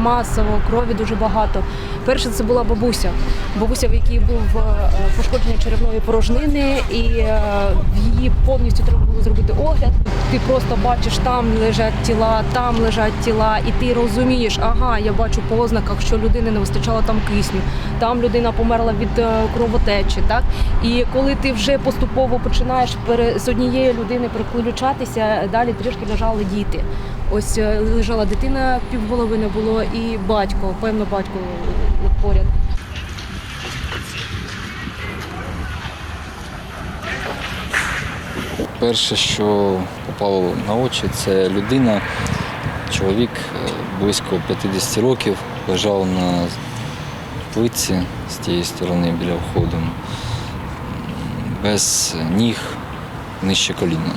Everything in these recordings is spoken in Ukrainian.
масово, крові дуже багато. Перше це була бабуся. Бабуся, в якій був е, пошкодження черевної порожнини, і е, в її повністю треба було зробити огляд. Ти просто бачиш, там лежать тіла, там лежать тіла, і ти розумієш, ага, я бачу по ознаках, що людини не вистачало там кисню, там людина померла від е, кровотечі. Так і коли ти вже поступово починаєш з однієї людини переключатися, далі трішки лежали діти. Ось лежала дитина, півголови не було, і батько, певно, батько поряд. Перше, що попало на очі, це людина, чоловік е, близько 50 років, лежав на плитці з тієї сторони біля входу, без ніг нижче коліна.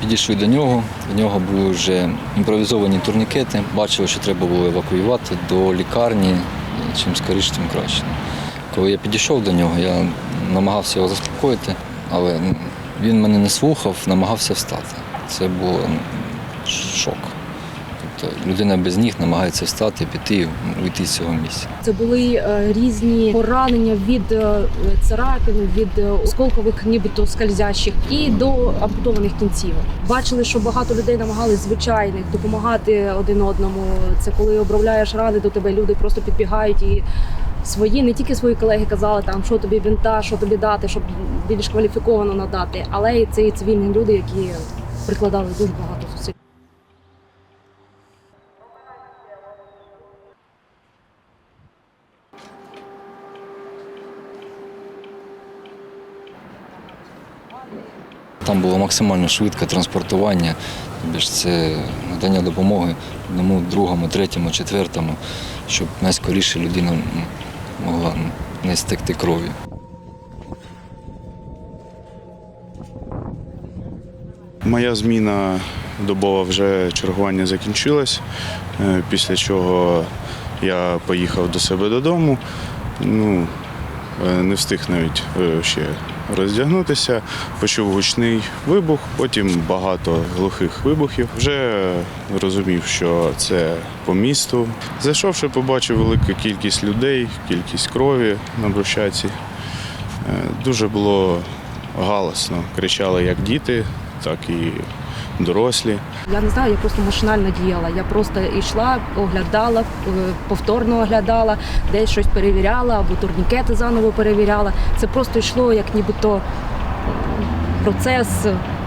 Підійшли до нього, в нього були вже імпровізовані турнікети. Бачили, що треба було евакуювати до лікарні, чим скоріше, тим краще. Коли я підійшов до нього, я намагався його заспокоїти, але він мене не слухав, намагався встати. Це було шок. Тобто людина без ніг намагається встати, піти уйти з цього місця. Це були е, різні поранення від е, царапин, від е, осколкових, нібито скользящих, і до ампутованих кінцівок. Бачили, що багато людей намагались звичайних допомагати один одному. Це коли обробляєш рани до тебе, люди просто підбігають і. Свої, не тільки свої колеги казали, там що тобі бінта, що тобі дати, щоб більш кваліфіковано надати, але і це і цивільні люди, які прикладали дуже багато Там було максимально швидке транспортування, це надання допомоги одному, другому, третьому, четвертому, щоб найскоріше людина могла не стекти крові. Моя зміна добова вже чергування закінчилась, е, після чого я поїхав до себе додому. Ну, е, не встиг навіть е, ще роздягнутися, почув гучний вибух, потім багато глухих вибухів. Вже розумів, що це по місту. Зайшовши, побачив велику кількість людей, кількість крові на брусчатці. Е, Дуже було галасно. Кричали як діти, так і дорослі. Я не знаю, я просто машинально діяла. Я просто йшла, оглядала, е, повторно оглядала, десь щось перевіряла або турнікети заново перевіряла. Це просто йшло як нібито процес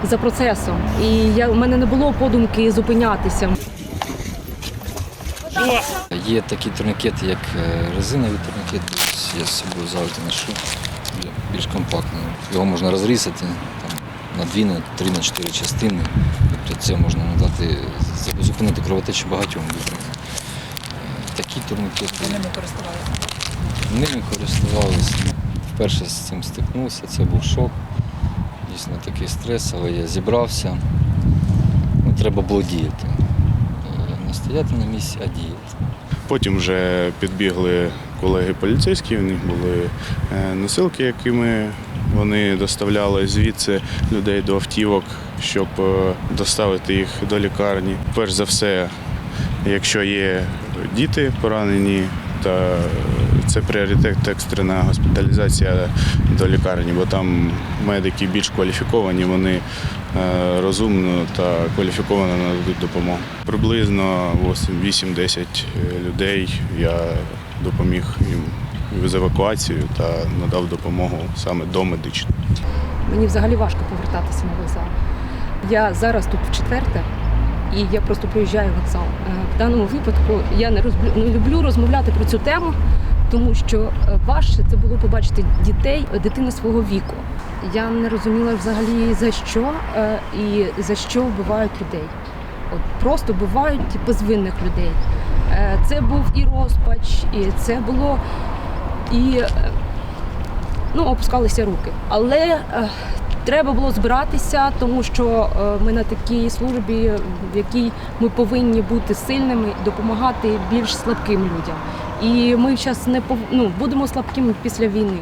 за процесом. І я, у мене не було подумки зупинятися. Є такі турнікети, як е, резинові турнікети, я з собою завжди ношу, бі- більш компактний. Його можна розрізати на дві, на три, на чотири частини. Тобто це можна надати, зупинити кровотечу багатьом людям. Е, Такі турнікети. Ними користувалися? Ними користувалися. Вперше з цим стикнувся, це був шок. Дійсно такий стрес, але я зібрався. Ну, треба було діяти. Е, Не стояти на місці, а діяти. Потім вже підбігли колеги поліцейські, у них були е, носилки, якими вони доставляли звідси людей до автівок, щоб е, доставити їх до лікарні. Перш за все, якщо є діти поранені, та це пріоритет екстрена госпіталізація до лікарні, бо там медики більш кваліфіковані, вони е, розумно та кваліфіковано нададуть допомогу. Приблизно 8-10 людей я допоміг їм з евакуацією та надав допомогу саме домедичну. Мені взагалі важко повертатися на вокзал. Я зараз тут в четверте, і я просто проїжджаю вокзал. Е, В даному випадку я не, розблю... не люблю розмовляти про цю тему, тому що е, важче це було побачити дітей, е, дитини свого віку. Я не розуміла взагалі за що і за що вбивають людей. От просто вбивають безвинних людей. Е, Це був і розпач, і це було і е, ну, опускалися руки. Але е, треба було збиратися, тому що е, ми на такій службі, в якій ми повинні бути сильними, допомагати більш слабким людям. І ми зараз не пов... ну, будемо слабкими після війни.